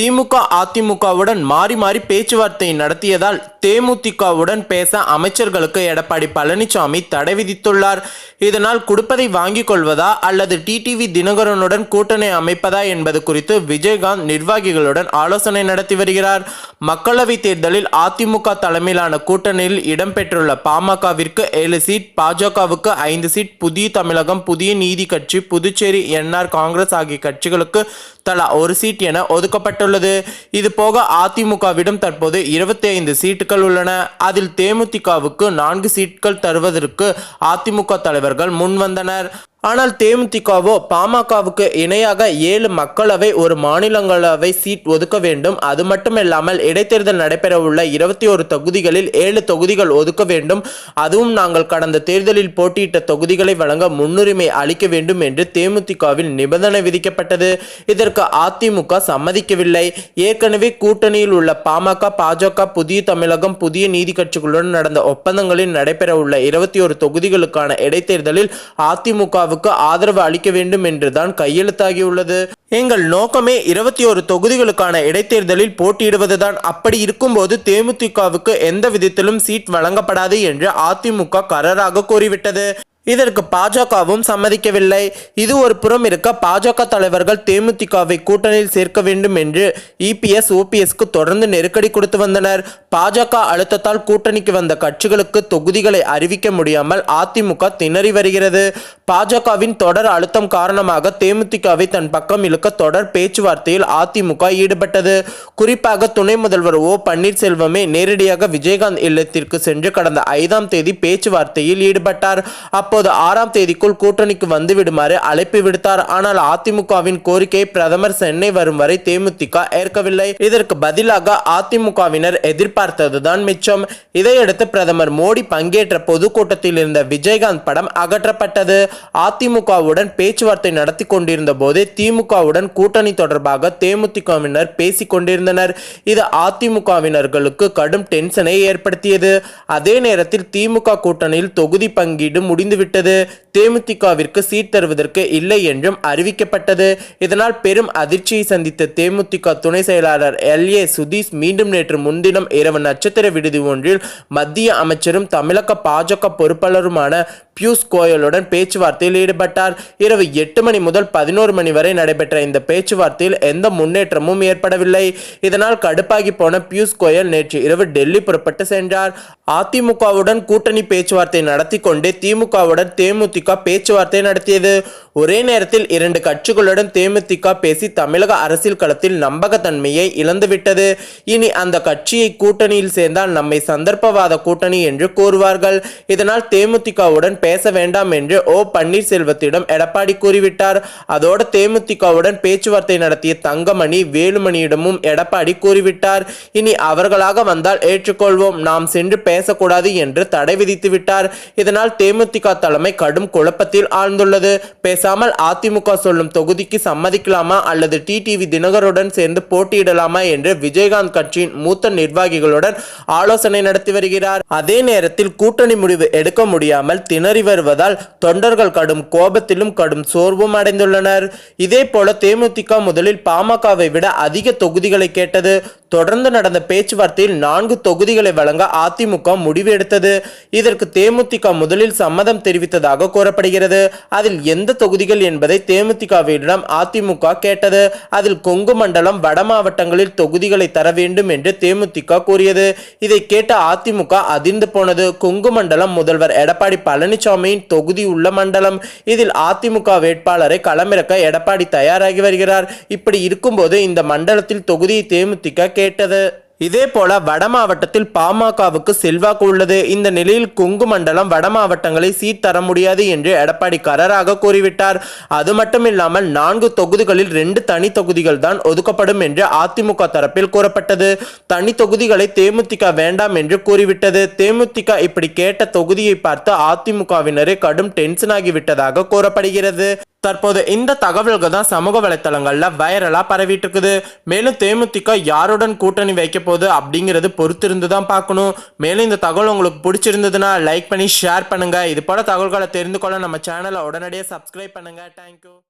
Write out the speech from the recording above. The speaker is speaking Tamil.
திமுக அதிமுகவுடன் மாறி மாறி பேச்சுவார்த்தை நடத்தியதால் தேமுதிகவுடன் பேச அமைச்சர்களுக்கு எடப்பாடி பழனிசாமி தடை விதித்துள்ளார். இதனால் கொடுப்பதை வாங்கிக் கொள்வதா அல்லது டிடிவி தினகரனுடன் கூட்டணி அமைப்பதா என்பது குறித்து விஜயகாந்த் நிர்வாகிகளுடன் ஆலோசனை நடத்தி வருகிறார். மக்களவை தேர்தலில் அதிமுக தலைமையிலான கூட்டணியில் இடம்பெற்றுள்ள பாமகவிற்கு ஏழு சீட் பாஜகவுக்கு ஐந்து சீட் புதிய தமிழகம் புதிய நீதி கட்சி புதுச்சேரி என்ஆர் காங்கிரஸ் ஆகிய கட்சிகளுக்கு தலா ஒரு சீட் என ஒதுக்கப்பட்டுள்ளது. இது போக அதிமுகவிடம் தற்போது இருபத்தி ஐந்து சீட்டுகள் உள்ளன. அதில் தேமுதிகவுக்கு நான்கு சீட்கள் தருவதற்கு அதிமுக தலைவர்கள் முன்வந்தனர். ஆனால் தேமுதிகவோ பாமகவுக்கு இணையாக ஏழு மக்களவை ஒரு மாநிலங்களவை சீட் ஒதுக்க வேண்டும். அது மட்டுமில்லாமல் இடைத்தேர்தல் நடைபெறவுள்ள இருபத்தி ஒரு தொகுதிகளில் ஏழு தொகுதிகள் ஒதுக்க வேண்டும். அதுவும் நாங்கள் கடந்த தேர்தலில் போட்டியிட்ட தொகுதிகளை வழங்க முன்னுரிமை அளிக்க வேண்டும் என்று தேமுதிகவில் நிபந்தனை விதிக்கப்பட்டது. இதற்கு அதிமுக சம்மதிக்கவில்லை. ஏற்கனவே கூட்டணியில் உள்ள பாமக பாஜக புதிய தமிழகம் புதிய நீதி கட்சிகளுடன் நடந்த ஒப்பந்தங்களில் நடைபெறவுள்ள இருபத்தி ஒரு தொகுதிகளுக்கான இடைத்தேர்தலில் திமுகவுக்கு ஆதரவு அளிக்க வேண்டும் என்றுதான் கையெழுத்தாகியுள்ளது. எங்கள் நோக்கமே இருபத்தி ஒரு தொகுதிகளுக்கான இடைத்தேர்தலில் போட்டியிடுவதுதான். அப்படி இருக்கும்போது தேமுதிகவுக்கு எந்த விதத்திலும் சீட் வழங்கப்படாது என்று அதிமுக கரராக கூறிவிட்டது. இதற்கு பாஜகவும் சம்மதிக்கவில்லை. இது ஒரு புறம் இருக்க பாஜக தலைவர்கள் தேமுதிகவை கூட்டணியில் சேர்க்க வேண்டும் என்று இபிஎஸ் ஓபிஎஸ்க்கு தொடர்ந்து நெருக்கடி கொடுத்து வந்தனர். பாஜக அழுத்தத்தால் கூட்டணிக்கு வந்த கட்சிகளுக்கு தொகுதிகளை அறிவிக்க முடியாமல் அதிமுக திணறி வருகிறது. பாஜகவின் தொடர் அழுத்தம் காரணமாக தேமுதிகவை தன் பக்கம் இழுக்க தொடர் பேச்சுவார்த்தையில் அதிமுக ஈடுபட்டது. குறிப்பாக துணை முதல்வர் ஓ பன்னீர்செல்வமே நேரடியாக விஜயகாந்த் இல்லத்திற்கு சென்று கடந்த ஐந்தாம் தேதி பேச்சுவார்த்தையில் ஈடுபட்டார். அப்போது ஆறாம் தேதிக்குள் கூட்டணிக்கு வந்துவிடுமாறு அழைப்பு விடுத்தார். ஆனால் அதிமுகவின் கோரிக்கையை பிரதமர் சென்னை வரும் வரை தேமுதிக ஏற்கவில்லை. இதற்கு பதிலாக அதிமுகவினர் எதிர்பார்த்ததுதான் மிச்சம். இதையடுத்து பிரதமர் மோடி பங்கேற்ற பொதுக்கூட்டத்தில் இருந்த விஜயகாந்த் படம் அகற்றப்பட்டது. அதிமுகவுடன் பேச்சுவார்த்தை நடத்தி கொண்டிருந்த போதே திமுகவுடன் கூட்டணி தொடர்பாக தேமுதிகவினர் பேசிக் கொண்டிருந்தனர். இது அதிமுகவினர்களுக்கு கடும் டென்ஷனை ஏற்படுத்தியது. அதே நேரத்தில் திமுக கூட்டணியில் தொகுதி பங்கீடு முடிந்து முடிந்துவிட்டது தேமுதிகவிற்கு சீட் தருவதற்கு இல்லை என்றும் அறிவிக்கப்பட்டது. இதனால் பெரும் அதிர்ச்சியை சந்தித்த தேமுதிக துணை செயலாளர் எல். ஏ. சுதீஷ் மீண்டும் நேற்று முன்தினம் இரவு நட்சத்திர விடுதி ஒன்றில் மத்திய அமைச்சரும் தமிழக பாஜக பொறுப்பாளருமான பியூஷ் கோயலுடன் பேச்சுவார்த்தையில் ஈடுபட்டார். இரவு எட்டு மணி முதல் பதினோரு மணி வரை நடைபெற்ற இந்த பேச்சுவார்த்தையில் எந்த முன்னேற்றமும் ஏற்படவில்லை. இதனால் கடுப்பாகி போன பியூஷ் கோயல் நேற்று இரவு டெல்லி புறப்பட்டு சென்றார். அதிமுகவுடன் கூட்டணி பேச்சுவார்த்தை நடத்தி கொண்டே திமுகவுடன் தேமுதிக பேச்சுவார்த்தை நடத்தியது. ஒரே நேரத்தில் இரண்டு கட்சிகளுடன் தேமுதிக பேசி தமிழக அரசியல் களத்தில் நம்பகத்தன்மையை இழந்துவிட்டது. இனி அந்த கட்சியை கூட்டணியில் சேர்ந்தால் நம்மை சந்தர்ப்பவாத கூட்டணி என்று கூறுவார்கள். இதனால் தேமுதிகவுடன் பேச வேண்டாம் என்று ஓ பன்னீர்செல்வத்திடம் எடப்பாடி கூறிவிட்டார். அதோடு தேமுதிகவுடன் பேச்சுவார்த்தை நடத்திய தங்கமணி வேலுமணியிடமும் எடப்பாடி கூறிவிட்டார். இனி அவர்களாக வந்தால் ஏற்றுக்கொள்வோம். நாம் சென்று பேசக்கூடாது என்று தடை விதித்து விட்டார் இதனால் தேமுதிக தலைமை கடும் குழப்பத்தில் ஆழ்ந்துள்ளது. பேசாமல் அதிமுக சொல்லும் தொகுதிக்கு சம்மதிக்கலாமா அல்லது டிடிவி தினகருடன் சேர்ந்து போட்டியிடலாமா என்று விஜயகாந்த் கட்சியின் மூத்த நிர்வாகிகளுடன் ஆலோசனை நடத்தி வருகிறார். அதே நேரத்தில் கூட்டணி முடிவு எடுக்க முடியாமல் திணறி வருவதால் தொண்டர்கள் கடும் கோபத்திலும் கடும் சோர்வும் அடைந்துள்ளனர். இதே போல தேமுதிக முதலில் பாமகவை விட அதிக தொகுதிகளை கேட்டது. தொடர்ந்து நடந்த பேச்சுவார்த்தையில் நான்கு தொகுதிகளை வழங்க அதிமுக முடிவு எடுத்தது. இதற்கு தேமுதிக முதலில் சம்மதம் தெரிவித்ததாக கூறப்படுகிறது. அதில் எந்த தொகுதிகள் என்பதை தேமுதிகவிடம் அதிமுக கேட்டது. அதில் கொங்கு மண்டலம் வட மாவட்டங்களில் தொகுதிகளை தர வேண்டும் என்று தேமுதிக கூறியது. இதை கேட்ட அதிமுக அதிர்ந்து போனது. கொங்கு மண்டலம் முதல்வர் எடப்பாடி பழனிசாமியின் தொகுதி உள்ள மண்டலம். இதில் அதிமுக வேட்பாளரை களமிறக்க எடப்பாடி தயாராகி வருகிறார். இப்படி இருக்கும்போது இந்த மண்டலத்தில் தொகுதியை தேமுதிக கேட்டது. இதே போல வட மாவட்டத்தில் பாமகவுக்கு செல்வாக்கு உள்ளது. இந்த நிலையில் கொங்கு மண்டலம் வட மாவட்டங்களை சீட் தர முடியாது என்று எடப்பாடி கரராக கூறிவிட்டார். அது மட்டுமில்லாமல் நான்கு தொகுதிகளில் ரெண்டு தனி தொகுதிகள் தான் ஒதுக்கப்படும் என்று அதிமுக தரப்பில் கூறப்பட்டது. தனி தொகுதிகளை தேமுதிக வேண்டாம் என்று கூறிவிட்டது. தேமுதிக இப்படி கேட்ட தொகுதியை பார்த்து அதிமுகவினரே கடும் டென்ஷன் ஆகிவிட்டதாக கூறப்படுகிறது. தற்போது இந்த தகவல்கள் தான் சமூக வலைத்தளங்கள்ல வைரலா பரவிட்டு இருக்குது மேலும் தேமுதிக யாருடன் கூட்டணி வைக்க போகுது அப்படிங்கிறது பொறுத்திருந்து தான் பார்க்கணும். மேலும் இந்த தகவல் உங்களுக்கு பிடிச்சிருந்ததுன்னா லைக் பண்ணி ஷேர் பண்ணுங்க. இது போல தகவல்களை தெரிந்து கொள்ள நம்ம சேனலை உடனடியாக சப்ஸ்கிரைப் பண்ணுங்க. தேங்க்யூ